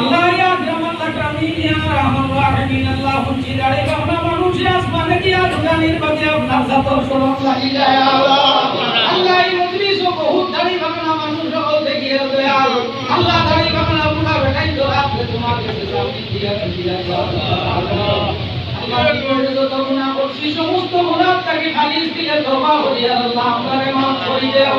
আল্লাহ ইয়া জামাল আকরামিন ইয়া রাহমান রাহিমিন সমস্ত গুনাহ তাকে দিলে তওবা করি আল্লাহ আমারে মাফ করে দেও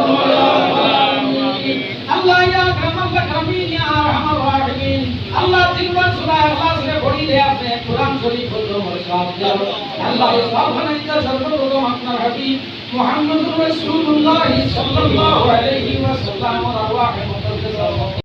দে আপনি কোরআন শরীফ বলতে মোর সব দাও আল্লাহ সব বানাইতে সর্বপ্রথম আপনার হাবিব মুহাম্মদুর রাসূলুল্লাহ সাল্লাল্লাহু আলাইহি